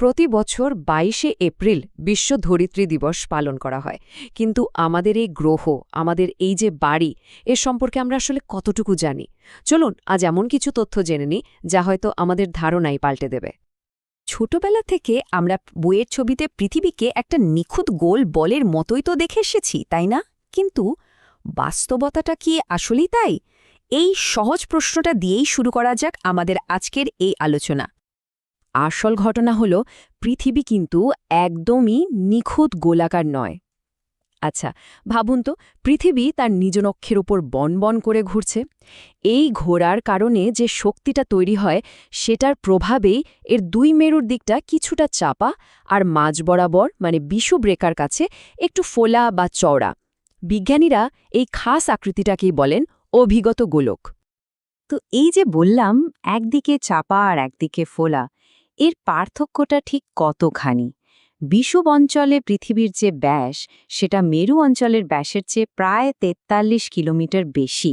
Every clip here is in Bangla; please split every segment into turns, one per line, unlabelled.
প্রতি বছর বাইশে এপ্রিল বিশ্ব ধরিত্রী দিবস পালন করা হয়। কিন্তু আমাদের এই গ্রহ, আমাদের এই যে বাড়ি এ সম্পর্কে আমরা আসলে কতটুকু জানি? চলুন, আজ এমন কিছু তথ্য জেনে নিই, যা হয়তো আমাদের ধারণাই পাল্টে দেবে।
ছোটবেলা থেকে আমরা বইয়ের ছবিতে পৃথিবীকে একটা নিখুঁত গোল বলের মতোই তো দেখে এসেছি, তাই না? কিন্তু বাস্তবতাটা কি আসলেই তাই? এই সহজ প্রশ্নটা দিয়েই শুরু করা যাক আমাদের আজকের এই আলোচনা। আসল ঘটনা হল, পৃথিবী কিন্তু একদমই নিখুঁত গোলাকার নয়। আচ্ছা ভাবুন তো, পৃথিবী তার নিজ নক্ষের ওপর বনবন করে ঘুরছে। এই ঘোরার কারণে যে শক্তিটা তৈরি হয়, সেটার প্রভাবেই এর দুই মেরুর দিকটা কিছুটা চাপা আর মাঝ বরাবর মানে বিষুব্রেকার কাছে, একটু ফোলা বা চওড়া। বিজ্ঞানীরা এই খাস আকৃতিটাকেই বলেন অভিগত গোলক। তো এই যে বললাম, একদিকে চাপা আর একদিকে ফোলা এর পার্থক্যটা ঠিক কতখানি? বিষুব অঞ্চলে পৃথিবীর যে ব্যাস, সেটা মেরু অঞ্চলের ব্যাসের চেয়ে প্রায় তেতাল্লিশ কিলোমিটার বেশি।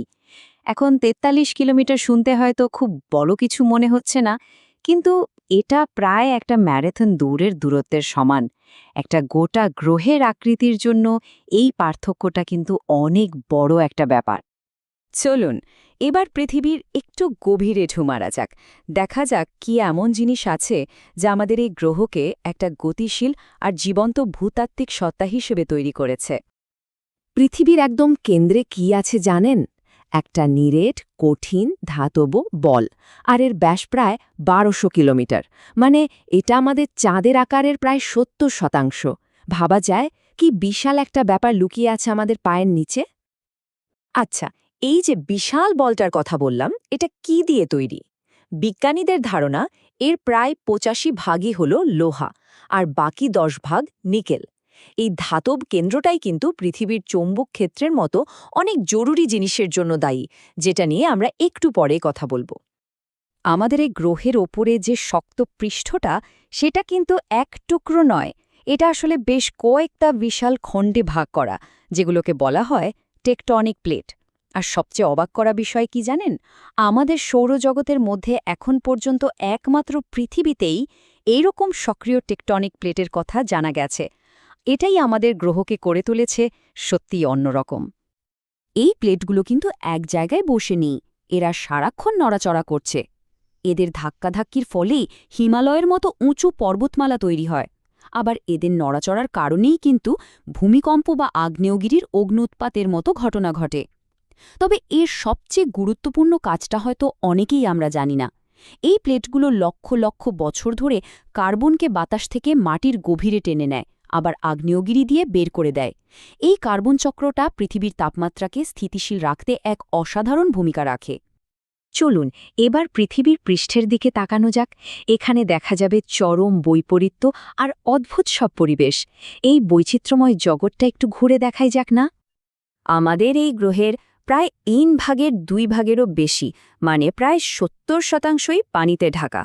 এখন তেতাল্লিশ কিলোমিটার শুনতে হয়তো খুব বড় কিছু মনে হচ্ছে না, কিন্তু এটা প্রায় একটা ম্যারাথন দৌড়ের দূরত্বের সমান। একটা গোটা গ্রহের আকৃতির জন্য এই পার্থক্যটা কিন্তু অনেক বড় একটা ব্যাপার। চলুন, এবার পৃথিবীর একটু গভীরে ঢু মারা যাক। দেখা যাক কি এমন জিনিস আছে যা আমাদের এই গ্রহকে একটা গতিশীল আর জীবন্ত ভূতাত্ত্বিক সত্তা হিসেবে তৈরি করেছে। পৃথিবীর একদম কেন্দ্রে কি আছে জানেন? একটা নিরেট, কঠিন, ধাতব বল, আর এর ব্যাস প্রায় বারোশো কিলোমিটার। মানে এটা আমাদের চাঁদের আকারের প্রায় সত্তর শতাংশ। ভাবা যায় কি বিশাল একটা ব্যাপার লুকিয়ে আছে আমাদের পায়ের নিচে? আচ্ছা এই যে বিশাল বলটার কথা বললাম, এটা কি দিয়ে তৈরি? বিজ্ঞানীদের ধারণা এর প্রায় পঁচাশি ভাগই হল লোহা আর বাকি দশ ভাগ নিকেল। এই ধাতব কেন্দ্রটাই কিন্তু পৃথিবীর চৌম্বক ক্ষেত্রের মতো অনেক জরুরি জিনিসের জন্য দায়ী, যেটা নিয়ে আমরা একটু পরে কথা বলব। আমাদের এই গ্রহের ওপরে যে শক্ত পৃষ্ঠটা, সেটা কিন্তু এক টুকরো নয়, এটা আসলে বেশ কয়েকটা বিশাল খণ্ডে ভাগ করা, যেগুলোকে বলা হয় টেকটনিক প্লেট। আর সবচেয়ে অবাক করা বিষয় কি জানেন? আমাদের সৌরজগতের মধ্যে এখন পর্যন্ত একমাত্র পৃথিবীতেই এইরকম সক্রিয় টেকটনিক প্লেটের কথা জানা গেছে। এটাই আমাদের গ্রহকে করে তুলেছে সত্যিই অন্যরকম। এই প্লেটগুলো কিন্তু এক জায়গায় বসে নেই এরা সারাক্ষণ নড়াচড়া করছে। এদের ধাক্কাধাক্কির ফলেই হিমালয়ের মতো উঁচু পর্বতমালা তৈরি হয়। আবার এদের নড়াচড়ার কারণেই কিন্তু ভূমিকম্প বা আগ্নেয়গিরির অগ্নুৎপাতের মতো ঘটনা ঘটে। তবে এর সবচেয়ে গুরুত্বপূর্ণ কাজটা হয়তো অনেকেই আমরা জানি না। এই প্লেটগুলো লক্ষ লক্ষ বছর ধরে কার্বনকে বাতাস থেকে মাটির গভীরে টেনে নেয়, আবার আগ্নেয়গিরি দিয়ে বের করে দেয়। এই কার্বন চক্রটা পৃথিবীর তাপমাত্রাকে স্থিতিশীল রাখতে এক অসাধারণ ভূমিকা রাখে। চলুন, এবার পৃথিবীর পৃষ্ঠের দিকে তাকানো যাক। এখানে দেখা যাবে চরম বৈপরীত্য আর অদ্ভুত সব পরিবেশ। এই বৈচিত্র্যময় জগৎটা একটু ঘুরে দেখাই যাক না? আমাদের এই গ্রহের প্রায় তিন ভাগের দুই ভাগেরও বেশি মানে প্রায় সত্তর শতাংশই পানিতে ঢাকা।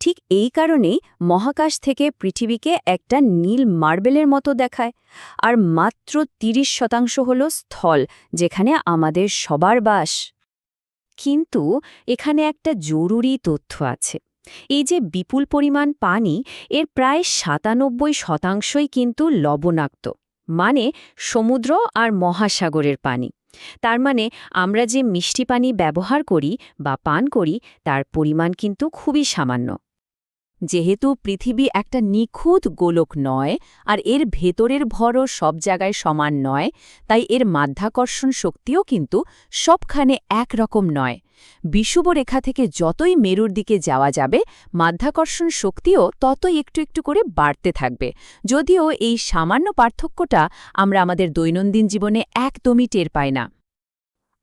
ঠিক এই কারণেই মহাকাশ থেকে পৃথিবীকে একটা নীল মার্বেলের মতো দেখায়, আর মাত্র ৩০ শতাংশ হল স্থল, যেখানে আমাদের সবার বাস। কিন্তু এখানে একটা জরুরি তথ্য আছে। এই যে বিপুল পরিমাণ পানি, এর প্রায় সাতানব্বই শতাংশই কিন্তু লবণাক্ত মানে সমুদ্র আর মহাসাগরের পানি। তার মানে আমরা যে মিষ্টি পানি ব্যবহার করি বা পান করি, তার পরিমাণ কিন্তু খুবই সামান্য। যেহেতু পৃথিবী একটা নিখুঁত গোলক নয় আর এর ভেতরের ভরও সব জায়গায় সমান নয়, তাই এর মাধ্যাকর্ষণ শক্তিও কিন্তু সবখানে একরকম নয়। বিষুব রেখা থেকে যতই মেরুর দিকে যাওয়া যাবে, মাধ্যাকর্ষণ শক্তিও ততই একটু একটু করে বাড়তে থাকবে। যদিও এই সামান্য পার্থক্যটা আমরা আমাদের দৈনন্দিন জীবনে একদমই টের পাই না।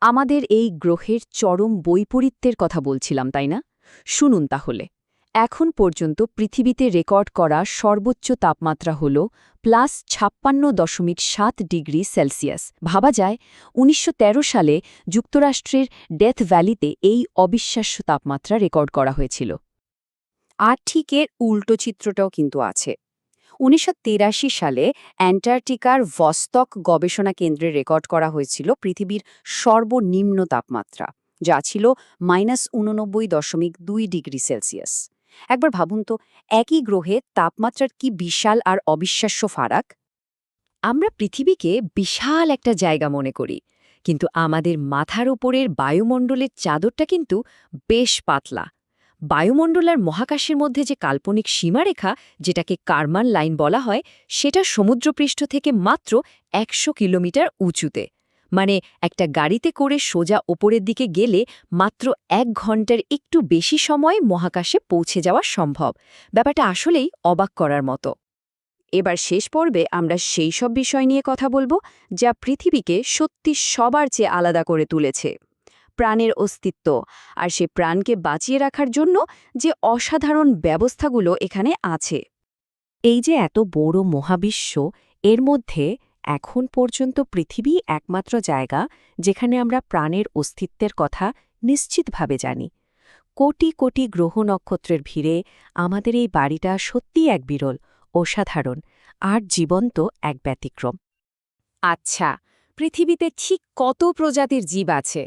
আমাদের এই গ্রহের চরম বৈপরীত্যের কথা বলছিলাম, তাই না? শুনুন তাহলে। এখন পর্যন্ত পৃথিবীতে রেকর্ড করা সর্বোচ্চ তাপমাত্রা হল প্লাস ছাপ্পান্ন দশমিক সাত ডিগ্রি সেলসিয়াস। ভাবা যায়, উনিশশো তেরো সালে যুক্তরাষ্ট্রের ডেথ ভ্যালিতে এই অবিশ্বাস্য তাপমাত্রা রেকর্ড করা হয়েছিল। আর ঠিক এর উল্টো চিত্রটাও কিন্তু আছে। উনিশশো সালে অ্যান্টার্কটিকার ভস্তক গবেষণা কেন্দ্রে রেকর্ড করা হয়েছিল পৃথিবীর সর্বনিম্ন তাপমাত্রা, যা ছিল মাইনাস উননব্বই দশমিক দুই ডিগ্রি সেলসিয়াস। একবার ভাবুন তো, একই গ্রহে তাপমাত্রার কি বিশাল আর অবিশ্বাস্য ফারাক? আমরা পৃথিবীকে বিশাল একটা জায়গা মনে করি, কিন্তু আমাদের মাথার উপরের বায়ুমণ্ডলের চাদরটা কিন্তু বেশ পাতলা। বায়ুমণ্ডল আর মহাকাশের মধ্যে যে কাল্পনিক সীমারেখা, যেটাকে কারমান লাইন বলা হয়, সেটা সমুদ্রপৃষ্ঠ থেকে মাত্র একশো কিলোমিটার উঁচুতে। মানে একটা গাড়িতে করে সোজা ওপরের দিকে গেলে মাত্র এক ঘণ্টার একটু বেশি সময় মহাকাশে পৌঁছে যাওয়া সম্ভব। ব্যাপারটা আসলেই অবাক করার মতো। এবার শেষ পর্বে আমরা সেই সব বিষয় নিয়ে কথা বলব, যা পৃথিবীকে সত্যি সবার চেয়ে আলাদা করে তুলেছে। প্রাণের অস্তিত্ব আর সে প্রাণকে বাঁচিয়ে রাখার জন্য যে অসাধারণ ব্যবস্থাগুলো এখানে আছে। এই যে এত বড় মহাবিশ্ব, এর মধ্যে এখন পর্যন্ত পৃথিবী একমাত্র জায়গা যেখানে আমরা প্রাণের অস্তিত্বের কথা নিশ্চিতভাবে জানি। কোটি কোটি গ্রহ নক্ষত্রের ভিড়ে আমাদের এই বাড়িটা সত্যিই এক বিরল, অসাধারণ আর জীবন্ত এক ব্যতিক্রম।
আচ্ছা পৃথিবীতে ঠিক কত প্রজাতির জীব আছে?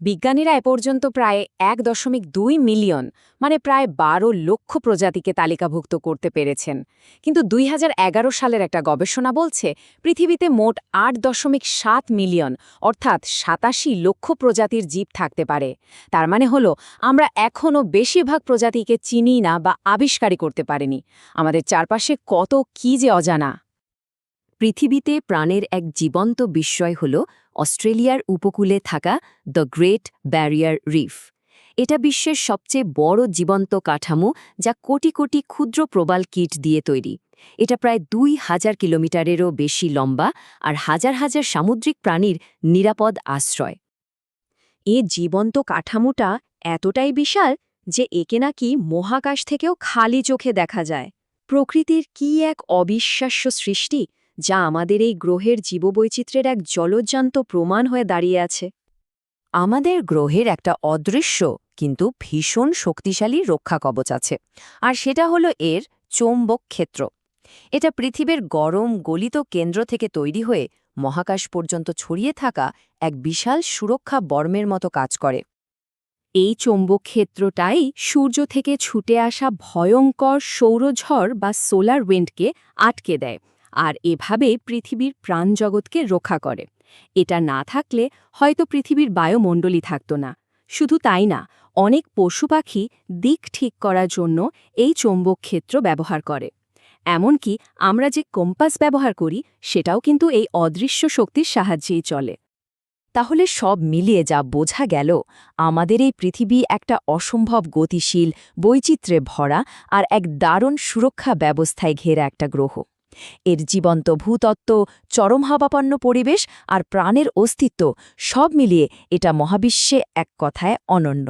বিজ্ঞানীরা এ পর্যন্ত প্রায় এক দশমিক দুই মিলিয়ন মানে প্রায় বারো লক্ষ প্রজাতিকে তালিকাভুক্ত করতে পেরেছেন। কিন্তু দুই হাজার এগারো সালের একটা গবেষণা বলছে, পৃথিবীতে মোট আট দশমিক সাত মিলিয়ন, অর্থাৎ সাতাশি লক্ষ প্রজাতির জীব থাকতে পারে। তার মানে হলো, আমরা এখনও বেশিরভাগ প্রজাতিকে চিনি না বা আবিষ্কারই করতে পারিনি। আমাদের চারপাশে কত কি যে অজানা।
পৃথিবীতে প্রাণের এক জীবন্ত বিস্ময় হল অস্ট্রেলিয়ার উপকূলে থাকা দ্য গ্রেট ব্যারিয়ার রিফ। এটা বিশ্বের সবচেয়ে বড় জীবন্ত কাঠামো যা কোটি কোটি ক্ষুদ্র প্রবাল কিট দিয়ে তৈরি। এটা প্রায় দুই হাজার কিলোমিটারেরও বেশি লম্বা আর হাজার হাজার সামুদ্রিক প্রাণীর নিরাপদ আশ্রয়। এ জীবন্ত কাঠামোটা এতটাই বিশাল যে একে নাকি মহাকাশ থেকেও খালি চোখে দেখা যায়। প্রকৃতির কি এক অবিশ্বাস্য সৃষ্টি যা আমাদের এই গ্রহের জীববৈচিত্র্যের এক জলজ্জান্ত প্রমাণ হয়ে দাঁড়িয়ে আছে। আমাদের গ্রহের একটা অদৃশ্য কিন্তু ভীষণ শক্তিশালী রক্ষা কবচ আছে, আর সেটা হলো এর চৌম্বক ক্ষেত্র। এটা পৃথিবীর গরম, গলিত কেন্দ্র থেকে তৈরি হয়ে মহাকাশ পর্যন্ত ছড়িয়ে থাকা এক বিশাল সুরক্ষা বর্মের মতো কাজ করে। এই চৌম্বক ক্ষেত্রটাই সূর্য থেকে ছুটে আসা ভয়ঙ্কর সৌরঝড় বা সোলার উইন্ডকে আটকে দেয়। আর এভাবে পৃথিবীর প্রাণজগৎকে রক্ষা করে। এটা না থাকলে হয়তো পৃথিবীর বায়ুমণ্ডলই থাকত না। শুধু তাই না, অনেক পশু পাখি দিক ঠিক করার জন্য এই চৌম্বক ক্ষেত্র ব্যবহার করে। এমনকি আমরা যে কম্পাস ব্যবহার করি, সেটাও কিন্তু এই অদৃশ্য শক্তির সাহায্যেই চলে। তাহলে সব মিলিয়ে যা বোঝা গেল, আমাদের এই পৃথিবী একটা অসম্ভব গতিশীল, বৈচিত্র্যে ভরা আর এক দারুণ সুরক্ষা ব্যবস্থায় ঘেরা একটা গ্রহ। এর জীবন্ত ভূতত্ত্ব, চরম হাবাপন্ন পরিবেশ আর প্রাণের অস্তিত্ব সব মিলিয়ে এটা মহাবিশ্বে এক কথায় অনন্য।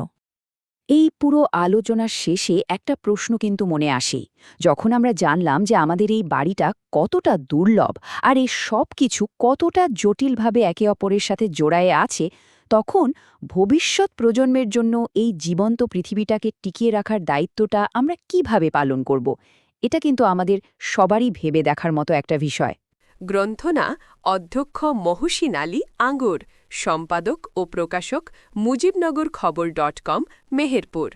এই পুরো আলোচনার শেষে একটা প্রশ্ন কিন্তু মনে আসেই যখন আমরা জানলাম যে আমাদের এই বাড়িটা কতটা দুর্লভ আর এই সব কিছু কতটা জটিলভাবে একে অপরের সাথে জোড়ায়ে আছে, তখন ভবিষ্যৎ প্রজন্মের জন্য এই জীবন্ত পৃথিবীটাকে টিকিয়ে রাখার দায়িত্বটা আমরা কীভাবে পালন করব? এটা কিন্তু আমাদের সবারই ভেবে দেখার মতো একটা বিষয়।
গ্রন্থনা অধ্যক্ষ মহসিন আলী আঙ্গুর, সম্পাদক ও প্রকাশক মুজিবনগর খবর ডট কম, মেহেরপুর।